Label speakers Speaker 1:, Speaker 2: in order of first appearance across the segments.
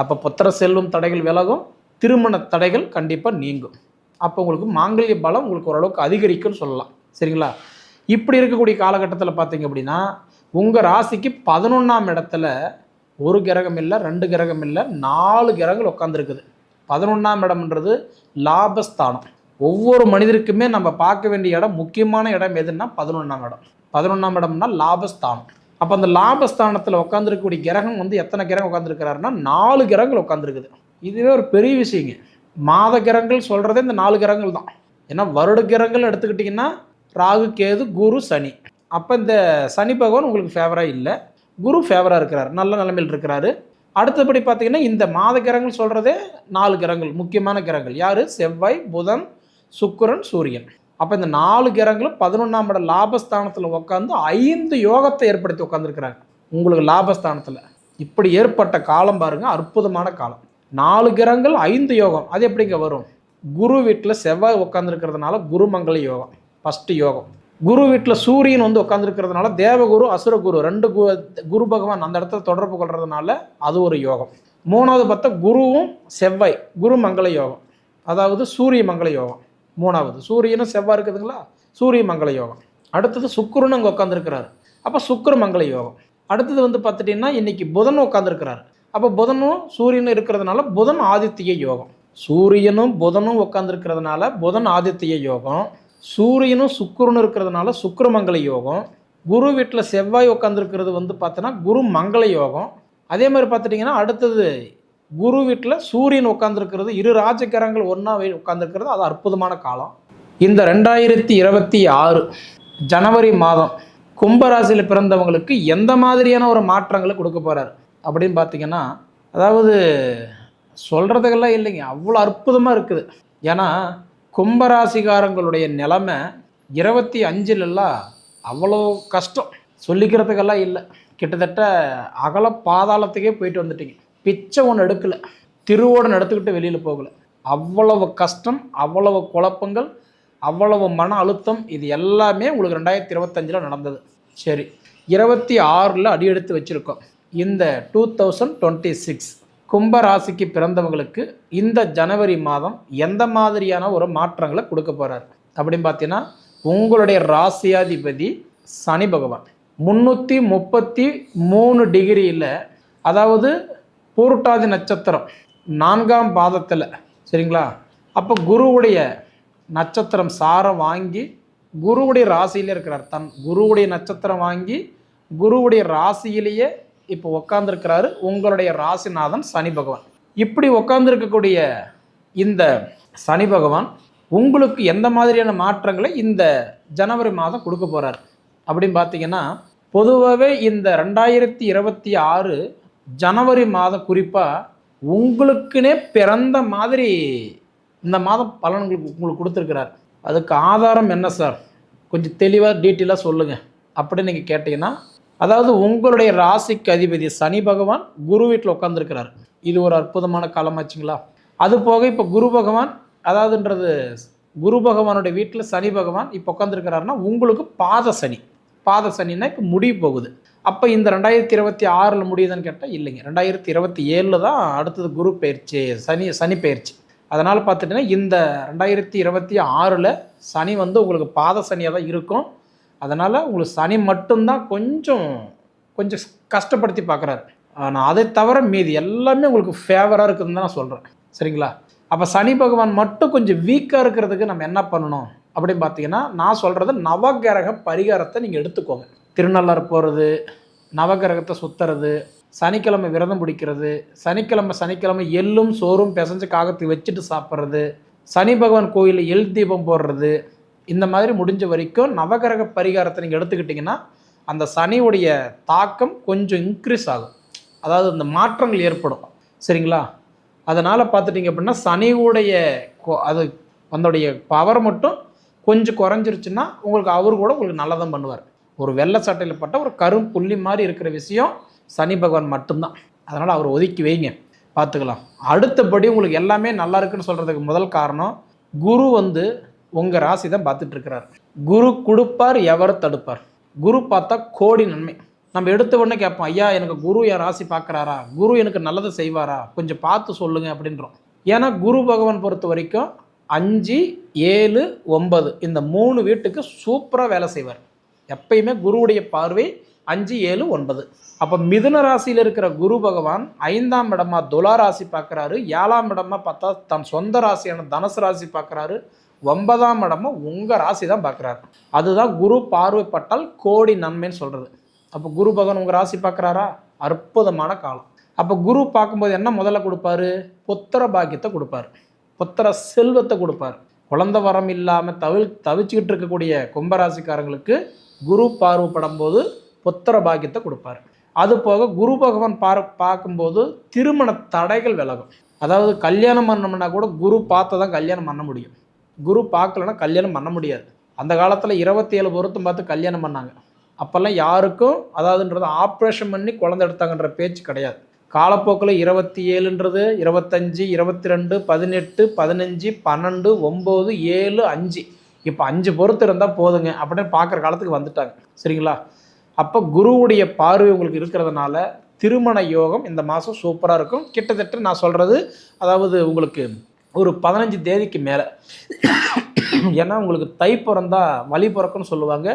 Speaker 1: அப்போ புத்திர செல்வம் தடைகள் விலகும் திருமண தடைகள் கண்டிப்பாக நீங்கும். அப்போ உங்களுக்கு மாங்கல்ய பலம் உங்களுக்கு ஓரளவுக்கு அதிகரிக்கும்னு சொல்லலாம். சரிங்களா? இப்படி இருக்கக்கூடிய காலகட்டத்தில் பார்த்தீங்க அப்படின்னா உங்கள் ராசிக்கு பதினொன்றாம் இடத்துல ஒரு கிரகம் இல்லை ரெண்டு கிரகம் இல்லை நாலு கிரகங்கள் உட்காந்துருக்குது பதினொன்றாம் இடம்ன்றது லாபஸ்தானம். ஒவ்வொரு மனிதருக்குமே நம்ம பார்க்க வேண்டிய இடம் முக்கியமான இடம் எதுன்னா பதினொன்றாம் இடம். பதினொன்றாம் இடம்னா லாபஸ்தானம். அப்போ அந்த லாபஸ்தானத்தில் உட்காந்துருக்கக்கூடிய கிரகம் வந்து எத்தனை கிரகம் உட்காந்துருக்கிறாருன்னா நாலு கிரகங்கள் உட்காந்துருக்குது இதுவே ஒரு பெரிய விஷயங்க. மாத கிரகங்கள் சொல்கிறதே இந்த நாலு கிரகங்கள் தான். ஏன்னா வருட கிரகங்கள் எடுத்துக்கிட்டிங்கன்னா ராகு கேது குரு சனி. அப்போ இந்த சனி பகவான் உங்களுக்கு ஃபேவராக இல்லை. குரு ஃபேவராக இருக்கிறார். நல்ல நிலைமையில் இருக்கிறாரு. அடுத்தபடி பார்த்தீங்கன்னா இந்த மாத கிரகங்கள் சொல்கிறதே நாலு கிரகங்கள் முக்கியமான கிரகங்கள். யார்? செவ்வாய் புதன் சுக்கரன் சூரியன். அப்போ இந்த நாலு கிரகங்களும் பதினொன்றாம் இட லாபஸ்தானத்தில் உட்காந்து ஐந்து யோகத்தை ஏற்படுத்தி உட்காந்துருக்கிறாங்க உங்களுக்கு லாபஸ்தானத்தில். இப்படி ஏற்பட்ட காலம் பாருங்க அற்புதமான காலம். நாலு கிரகங்கள் ஐந்து யோகம். அது எப்படிங்க வரும்? குரு வீட்டில் செவ்வாய் உட்காந்துருக்கிறதுனால குருமங்கல யோகம். ஃபஸ்ட்டு யோகம். குரு வீட்டில் சூரியன் வந்து உட்காந்துருக்கிறதுனால தேவகுரு அசுரகுரு ரெண்டு கு குரு பகவான் அந்த இடத்துல தொடர்பு கொள்றதுனால அது ஒரு யோகம். மூணாவது பார்த்தா குருவும் செவ்வாய் குரு மங்கள யோகம். அதாவது சூரிய மங்கள யோகம். மூணாவது சூரியனும் செவ்வாய் இருக்குதுங்களா? சூரிய மங்கள யோகம். அடுத்தது சுக்கிரனும் அங்கே உட்காந்துருக்கிறாரு அப்போ சுக்கர மங்கள யோகம். அடுத்தது வந்து பார்த்துட்டிங்கன்னா இன்னைக்கு புதன் உட்காந்துருக்கிறாரு அப்போ புதனும் சூரியனும் இருக்கிறதுனால புதன் ஆதித்ய யோகம். சூரியனும் புதனும் உட்காந்துருக்கிறதுனால புதன் ஆதித்ய யோகம். சூரியனும் சுக்கிரனும் இருக்கிறதுனால சுக்கிரமங்கல யோகம். குரு வீட்டில் செவ்வாய் உட்காந்துருக்கிறது வந்து பார்த்தோன்னா குரு மங்கள யோகம். அதே மாதிரி பார்த்துட்டிங்கன்னா அடுத்தது குரு வீட்டில் சூரியன் உட்காந்துருக்கிறது இரு ராஜகிரகங்கள் ஒன்றா உட்காந்துருக்கிறது அது அற்புதமான காலம். இந்த ரெண்டாயிரத்தி இருபத்தி ஆறு ஜனவரி மாதம் கும்பராசியில் பிறந்தவங்களுக்கு எந்த மாதிரியான ஒரு மாற்றங்களை கொடுக்க போகிறார் அப்படின்னு பார்த்தீங்கன்னா அதாவது சொல்கிறதுக்கெல்லாம் இல்லைங்க அவ்வளோ அற்புதமாக இருக்குது. ஏன்னா கும்பராசிகாரங்களுடைய நிலைமை இருபத்தி அஞ்சிலெல்லாம் அவ்வளோ கஷ்டம். சொல்லிக்கிறதுக்கெல்லாம் இல்லை. கிட்டத்தட்ட அகல பாதாளத்துக்கே போயிட்டு வந்துட்டீங்க. பிச்சை ஒன்று எடுக்கலை. திருவோடு நடத்துக்கிட்டு வெளியில் போகலை. அவ்வளவு கஷ்டம் அவ்வளவு குழப்பங்கள் அவ்வளவு மன அழுத்தம் இது எல்லாமே உங்களுக்கு ரெண்டாயிரத்தி இருபத்தஞ்சில் நடந்தது. சரி இருபத்தி ஆறில் அடியெடுத்து வச்சுருக்கோம். இந்த டூ தௌசண்ட் டுவெண்ட்டி சிக்ஸ் கும்ப ராசிக்கு பிறந்தவங்களுக்கு இந்த ஜனவரி மாதம் எந்த மாதிரியான ஒரு மாற்றங்களை கொடுக்க போகிறார் அப்படின்னு பார்த்தீங்கன்னா உங்களுடைய ராசியாதிபதி சனி பகவான். முந்நூற்றி முப்பத்தி மூணு டிகிரியில் அதாவது பூருட்டாதி நட்சத்திரம் நான்காம் பாதத்தில் சரிங்களா? அப்போ குருவுடைய நட்சத்திரம் சாரம் வாங்கி குருவுடைய ராசியிலே இருக்கிறார். தன் குருவுடைய நட்சத்திரம் வாங்கி குருவுடைய ராசியிலேயே இப்போ உக்காந்துருக்கிறாரு. உங்களுடைய ராசிநாதன் சனி பகவான். இப்படி உக்காந்துருக்கக்கூடிய இந்த சனி பகவான் உங்களுக்கு எந்த மாதிரியான மாற்றங்களை இந்த ஜனவரி மாதம் கொடுக்க போகிறார் அப்படின்னு பார்த்தீங்கன்னா பொதுவாகவே இந்த ரெண்டாயிரத்தி இருபத்தி ஆறு ஜனவரி மாதம் குறிப்பாக உங்களுக்குனே பிறந்த மாதிரி இந்த மாதம் பலன்களுக்கு உங்களுக்கு கொடுத்துருக்கிறார். அதுக்கு ஆதாரம் என்ன சார் கொஞ்சம் தெளிவாக டீட்டெயிலாக சொல்லுங்கள் அப்படின்னு நீங்கள் கேட்டிங்கன்னா அதாவது உங்களுடைய ராசிக்கு அதிபதி சனி பகவான் குரு வீட்டில் உட்காந்துருக்கிறார் இது ஒரு அற்புதமான காலமாச்சுங்களா அது போக இப்போ குரு பகவான் அதாவதுன்றது குரு பகவானுடைய வீட்டில் சனி பகவான் இப்போ உட்காந்துருக்கிறாருன்னா உங்களுக்கு பாத சனி. பாத சனின்னா இப்போ முடிவு போகுது. அப்போ இந்த ரெண்டாயிரத்தி இருபத்தி ஆறில் முடியுதுன்னு கேட்டால் இல்லைங்க. ரெண்டாயிரத்தி இருபத்தி ஏழில் தான் அடுத்தது குரு பயிற்சி சனி சனி பயிற்சி. அதனால் பார்த்துட்டிங்கன்னா இந்த ரெண்டாயிரத்தி இருபத்தி ஆறில் சனி வந்து உங்களுக்கு பாத சனியாக தான் இருக்கும். அதனால் உங்களுக்கு சனி மட்டும்தான் கொஞ்சம் கொஞ்சம் கஷ்டப்படுத்தி பார்க்குறாரு. ஆனால் அதை தவிர மீதி எல்லாமே உங்களுக்கு ஃபேவராக இருக்குதுன்னு தான் நான் சொல்கிறேன் சரிங்களா? அப்போ சனி பகவான் மட்டும் கொஞ்சம் வீக்காக இருக்கிறதுக்கு நம்ம என்ன பண்ணணும்? அப்படின்னு பார்த்தீங்கன்னா நான் சொல்கிறது நவகிரக பரிகாரத்தை நீங்கள் எடுத்துக்கோங்க. திருநள்ளாறு போகிறது நவகிரகத்தை சுற்றுறது சனிக்கிழமை விரதம் பிடிக்கிறது சனிக்கிழமை சனிக்கிழமை எள்ளும் சோறும் பிசைஞ்சு காகத்தை வச்சுட்டு சாப்பிட்றது சனி பகவான் கோயிலில் எள் தீபம் போடுறது இந்த மாதிரி முடிஞ்ச வரைக்கும் நவகிரக பரிகாரத்தை நீங்கள் எடுத்துக்கிட்டிங்கன்னா அந்த சனியுடைய தாக்கம் கொஞ்சம் இன்க்ரீஸ் ஆகும். அதாவது அந்த மாற்றங்கள் ஏற்படும். சரிங்களா? அதனால் பார்த்துட்டிங்க அப்படின்னா சனியுடைய அது அதனுடைய பவர் மட்டும் கொஞ்சம் குறைஞ்சிருச்சுன்னா உங்களுக்கு அவர் கூட உங்களுக்கு நல்லதான் பண்ணுவார். ஒரு வெள்ளை சட்டையில் பட்ட ஒரு கரும் புள்ளி மாதிரி இருக்கிற விஷயம் சனி பகவான் மட்டும்தான். அதனால் அவர் ஒதுக்கி வைங்க. பார்த்துக்கலாம். அடுத்தபடி உங்களுக்கு எல்லாமே நல்லா இருக்குன்னு சொல்கிறதுக்கு முதல் காரணம் குரு வந்து உங்கள் ராசி தான் பார்த்துட்ருக்கிறார். குரு கொடுப்பார் எவர் தடுப்பார்? குரு பார்த்தா கோடி நன்மை. நம்ம எடுத்த உடனே கேட்போம் ஐயா எனக்கு குரு என் ராசி பார்க்குறாரா? குரு எனக்கு நல்லது செய்வாரா? கொஞ்சம் பார்த்து சொல்லுங்கள் அப்படின்றோம். ஏன்னா குரு பகவான் பொறுத்த வரைக்கும் அஞ்சு ஏழு ஒன்பது இந்த மூணு வீட்டுக்கு சூப்பராக வேலை செய்வார். எப்பயுமே குருவுடைய பார்வை அஞ்சு ஏழு ஒன்பது. அப்போ மிதுன ராசியில் இருக்கிற குரு பகவான் ஐந்தாம் இடமா துலா ராசி பார்க்குறாரு ஏழாம் இடமா பார்த்தா தன் சொந்த ராசியான தனுசு ராசி பார்க்குறாரு ஒன்பதாம் இடமா உங்கள் ராசி தான் பார்க்குறாரு அதுதான் குரு பார்வைப்பட்டால் கோடி நன்மைன்னு சொல்கிறது அப்போ குரு பகவான் உங்கள் ராசி பார்க்குறாரா அற்புதமான காலம். அப்போ குரு பார்க்கும்போது என்ன முதல்ல கொடுப்பாரு? புத்திர பாக்கியத்தை கொடுப்பாரு. புத்திர செல்வத்தை கொடுப்பார். குழந்த வரம் இல்லாமல் தவி தவிச்சுக்கிட்டு இருக்கக்கூடிய கும்பராசிக்காரங்களுக்கு குரு பார்வைப்படும் போது புத்திர பாக்கியத்தை கொடுப்பார். அது போக குரு பகவான் பார் பார்க்கும்போது திருமண தடைகள் விலகும். அதாவது கல்யாணம் பண்ணோம்னா கூட குரு பார்த்து தான் கல்யாணம் பண்ண முடியும். குரு பார்க்கலன்னா கல்யாணம் பண்ண முடியாது. அந்த காலத்தில் இருபத்தி ஏழு பொருத்தம் பார்த்து கல்யாணம் பண்ணாங்க. அப்போல்லாம் யாருக்கும் அதாவதுன்றது ஆப்ரேஷன் பண்ணி குழந்தை எடுத்தாங்கன்ற பேச்சு கிடையாது. காலப்போக்கில் இருபத்தி ஏழுன்றது இருபத்தஞ்சி இருபத்தி ரெண்டு பதினெட்டு பதினஞ்சு பன்னெண்டு ஒம்பது ஏழு அஞ்சு. இப்போ அஞ்சு பொறுத்து இருந்தால் போதுங்க அப்படின்னு பார்க்குற காலத்துக்கு வந்துட்டாங்க. சரிங்களா? அப்போ குருவுடைய பார்வை உங்களுக்கு இருக்கிறதுனால திருமண யோகம் இந்த மாதம் சூப்பராக இருக்கும். கிட்டத்தட்ட நான் சொல்கிறது அதாவது உங்களுக்கு ஒரு பதினஞ்சு தேதிக்கு மேலே. ஏன்னா உங்களுக்கு தை பிறந்தா வழி பிறக்குன்னு சொல்லுவாங்க.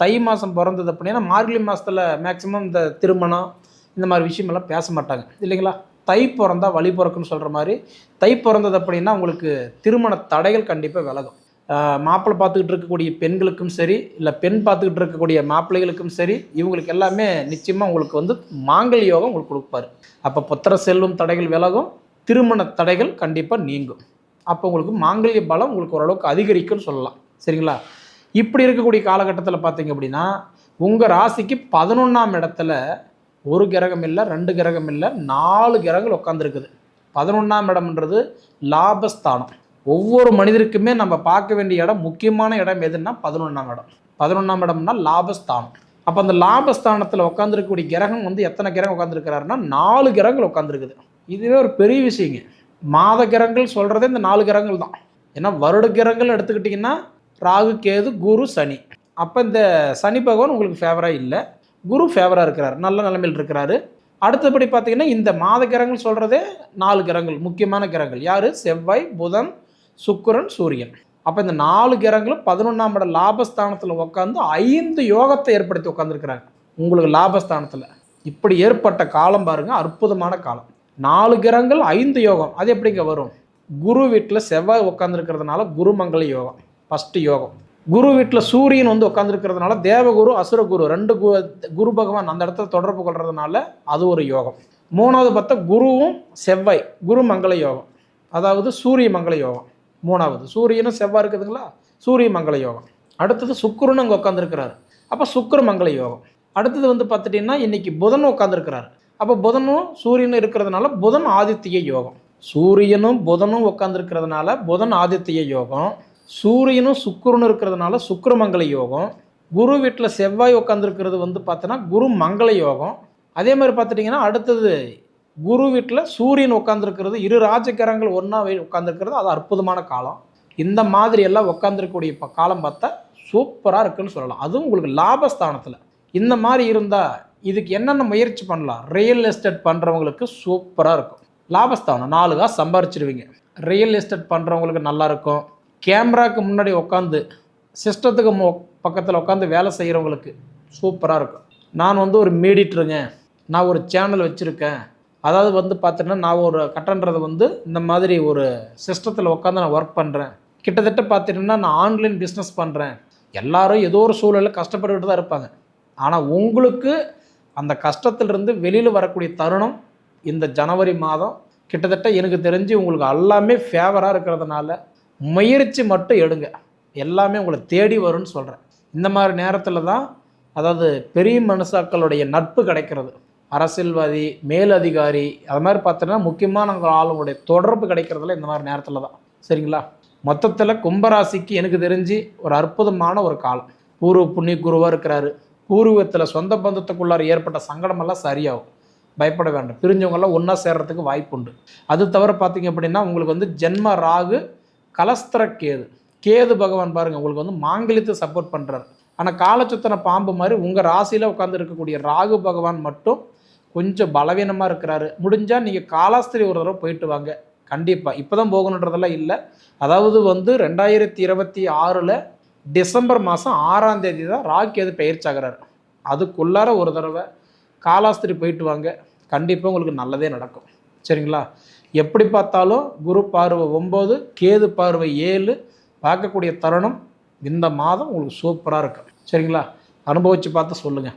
Speaker 1: தை மாதம் பிறந்தது அப்படின்னா மார்கழி மாதத்தில் மேக்ஸிமம் இந்த திருமணம் இந்த மாதிரி விஷயமெல்லாம் பேச மாட்டாங்க. இல்லைங்களா? தை பிறந்தா வழி பிறக்குன்னு சொல்கிற மாதிரி தை பிறந்தது அப்படின்னா உங்களுக்கு திருமண தடைகள் கண்டிப்பாக விலகும். மாப்பிள்ளை பார்த்துக்கிட்டு இருக்கக்கூடிய பெண்களுக்கும் சரி இல்லை பெண் பார்த்துக்கிட்டு இருக்கக்கூடிய மாப்பிள்ளைகளுக்கும் சரி இவங்களுக்கு எல்லாமே நிச்சயமாக உங்களுக்கு வந்து மாங்கல் யோகம் உங்களுக்கு கொடுப்பாரு. அப்போ புத்திர செல்வம் தடைகள் விலகும் திருமண தடைகள் கண்டிப்பாக நீங்கும். அப்போ உங்களுக்கு மாங்கல்ய பலம் உங்களுக்கு ஓரளவுக்கு அதிகரிக்கும்னு சொல்லலாம். சரிங்களா? இப்படி இருக்கக்கூடிய காலகட்டத்தில் பார்த்தீங்க அப்படின்னா உங்கள் ராசிக்கு பதினொன்றாம் இடத்துல ஒரு கிரகம் இல்லை ரெண்டு கிரகம் இல்லை நாலு கிரகங்கள் உட்காந்துருக்குது பதினொன்றாம் இடம்ன்றது லாபஸ்தானம். ஒவ்வொரு மனிதருக்குமே நம்ம பார்க்க வேண்டிய இடம் முக்கியமான இடம் எதுன்னா பதினொன்றாம் இடம். பதினொன்றாம் இடம்னா லாபஸ்தானம். அப்போ அந்த லாபஸ்தானத்தில் உட்காந்துருக்கக்கூடிய கிரகம் வந்து எத்தனை கிரகம் உட்காந்துருக்கிறாருன்னா நாலு கிரகங்கள் உட்காந்துருக்குது இதுவே ஒரு பெரிய விஷயங்க. மாத கிரகங்கள் சொல்கிறதே இந்த நாலு கிரகங்கள் தான். ஏன்னா வருட கிரகங்கள் எடுத்துக்கிட்டிங்கன்னா ராகு கேது குரு சனி. அப்போ இந்த சனி பகவான் உங்களுக்கு ஃபேவராக இல்லை. குரு ஃபேவராக இருக்கிறார். நல்ல நிலைமையில் இருக்கிறாரு. அடுத்தபடி பார்த்தீங்கன்னா இந்த மாத கிரகங்கள் சொல்கிறதே நாலு கிரகங்கள் முக்கியமான கிரகங்கள். யார்? செவ்வாய் புதன் சுக்கிரன் சூரியன். அப்போ இந்த நாலு கிரகங்களும் பதினொன்றாம் இட லாபஸ்தானத்தில் உட்காந்து ஐந்து யோகத்தை ஏற்படுத்தி உட்காந்துருக்கிறாங்க உங்களுக்கு லாபஸ்தானத்தில். இப்படி ஏற்பட்ட காலம் பாருங்கள் அற்புதமான காலம். நாலு கிரகங்கள் ஐந்து யோகம். அது எப்படிங்க வரும்? குரு வீட்டில் செவ்வாய் உட்காந்துருக்கிறதுனால குருமங்கள யோகம். ஃபஸ்ட்டு யோகம். குரு வீட்டில் சூரியன் வந்து உட்காந்துருக்கிறதுனால தேவகுரு அசுரகுரு ரெண்டு கு குரு பகவான் அந்த இடத்துல தொடர்பு கொள்றதுனால அது ஒரு யோகம். மூணாவது பார்த்தா குருவும் செவ்வாய் குரு மங்கள யோகம். அதாவது சூரிய மங்கள யோகம். மூணாவது சூரியனும் செவ்வாய் இருக்குதுங்களா? சூரிய மங்கள யோகம். அடுத்தது சுக்கிரனும் அங்கே உட்காந்துருக்கிறார் அப்போ சுக்கர மங்கள யோகம். அடுத்தது வந்து பார்த்துட்டிங்கன்னா இன்னைக்கு புதன் உட்காந்துருக்கிறார் அப்போ புதனும் சூரியனும் இருக்கிறதுனால புதன் ஆதித்ய யோகம். சூரியனும் புதனும் உட்காந்துருக்கிறதுனால புதன் ஆதித்ய யோகம். சூரியனும் சுக்கிரனும் இருக்கிறதுனால சுக்கிரமங்கல யோகம். குரு வீட்டில் செவ்வாய் உட்காந்துருக்கிறது வந்து பார்த்தோன்னா குரு மங்கள யோகம். அதே மாதிரி பார்த்துட்டிங்கன்னா அடுத்தது குரு வீட்டில் சூரியன் உட்காந்துருக்கிறது இரு ராஜகிரகங்கள் ஒன்றா உட்காந்துருக்கிறது அது அற்புதமான காலம். இந்த மாதிரி எல்லாம் உட்காந்துருக்கக்கூடிய இப்போ காலம் பார்த்தா சூப்பராக இருக்குன்னு சொல்லலாம். அதுவும் உங்களுக்கு லாபஸ்தானத்தில். இந்த மாதிரி இருந்தால் இதுக்கு என்னென்ன முயற்சி பண்ணலாம்? ரியல் எஸ்டேட் பண்ணுறவங்களுக்கு சூப்பராக இருக்கும். லாபஸ்தானம். நாலு சம்பாரிச்சிருவீங்க. ரியல் எஸ்டேட் பண்ணுறவங்களுக்கு நல்லாயிருக்கும் கேமராவுக்கு முன்னாடி உட்காந்து சிஸ்டத்துக்கு பக்கத்தில் உட்காந்து வேலை செய்கிறவங்களுக்கு சூப்பராக இருக்கும். நான் வந்து ஒரு மீடிட்டருங்க. நான் ஒரு சேனல் வச்சுருக்கேன். அதாவது வந்து பார்த்தீங்கன்னா நான் ஒரு கட்டன்றது வந்து இந்த மாதிரி ஒரு சிஸ்டத்தில் உட்காந்து நான் ஒர்க் பண்ணுறேன் கிட்டத்தட்ட பார்த்தீங்கன்னா நான் ஆன்லைன் பிஸ்னஸ் பண்ணுறேன் எல்லாரும் ஏதோ ஒரு சூழலில் கஷ்டப்பட்டுக்கிட்டு தான் இருப்பாங்க. ஆனால் உங்களுக்கு அந்த கஷ்டத்திலிருந்து வெளியில் வரக்கூடிய தருணம் இந்த ஜனவரி மாதம் கிட்டத்தட்ட எனக்கு தெரிஞ்சு உங்களுக்கு எல்லாமே ஃபேவராக இருக்கிறதுனால முயற்சி மட்டும் எடுங்க. எல்லாமே உங்களை தேடி வரும்னு சொல்கிறேன் இந்த மாதிரி நேரத்தில் தான் அதாவது பெரிய மனுஷாக்களுடைய நட்பு கிடைக்கிறது. அரசியல்வாதி மேலதிகாரி அது மாதிரி பார்த்தோன்னா முக்கியமான ஆளுங்களுடைய தொடர்பு கிடைக்கிறதுல இந்த மாதிரி நேரத்தில் தான். சரிங்களா? மொத்தத்தில் கும்பராசிக்கு எனக்கு தெரிஞ்சு ஒரு அற்புதமான ஒரு காலம். பூர்வ புண்ணிய குருவாக இருக்கிறாரு. பூர்வீகத்தில் சொந்த பந்தத்துக்குள்ளார ஏற்பட்ட சங்கடமெல்லாம் சரியாகும். பயப்பட வேண்டாம். பிரிஞ்சவங்கெல்லாம் ஒன்றா சேர்றதுக்கு வாய்ப்பு உண்டு. அது தவிர பார்த்தீங்க அப்படின்னா உங்களுக்கு வந்து ஜென்ம ராகு கலஸ்திர கேது. கேது பகவான் பாருங்கள் உங்களுக்கு வந்து மாங்கலியத்தை சப்போர்ட் பண்ணுறாரு ஆனால் காலச்சுத்தன பாம்பு மாதிரி உங்கள் ராசியில் உட்காந்து இருக்கக்கூடிய ராகு பகவான் மட்டும் கொஞ்சம் பலவீனமாக இருக்கிறாரு. முடிஞ்சால் நீங்கள் காலாஸ்திரி ஒரு தடவை போயிட்டு வாங்க. கண்டிப்பாக இப்போ தான் போகணுன்றதெல்லாம் இல்லை. அதாவது வந்து ரெண்டாயிரத்தி இருபத்தி ஆறில் டிசம்பர் மாதம் ஆறாம் தேதி தான் ராக்கி அது பயிற்சியாகிறாரு அதுக்குள்ளார ஒரு தடவை காலாஸ்திரி போயிட்டு வாங்க. கண்டிப்பாக உங்களுக்கு நல்லதே நடக்கும். சரிங்களா? எப்படி பார்த்தாலும் குரு பார்வை ஒம்பது கேது பார்வை ஏழு. பார்க்கக்கூடிய தருணம் இந்த மாதம் உங்களுக்கு சூப்பராக இருக்கும். சரிங்களா? அனுபவித்து பார்த்து சொல்லுங்கள்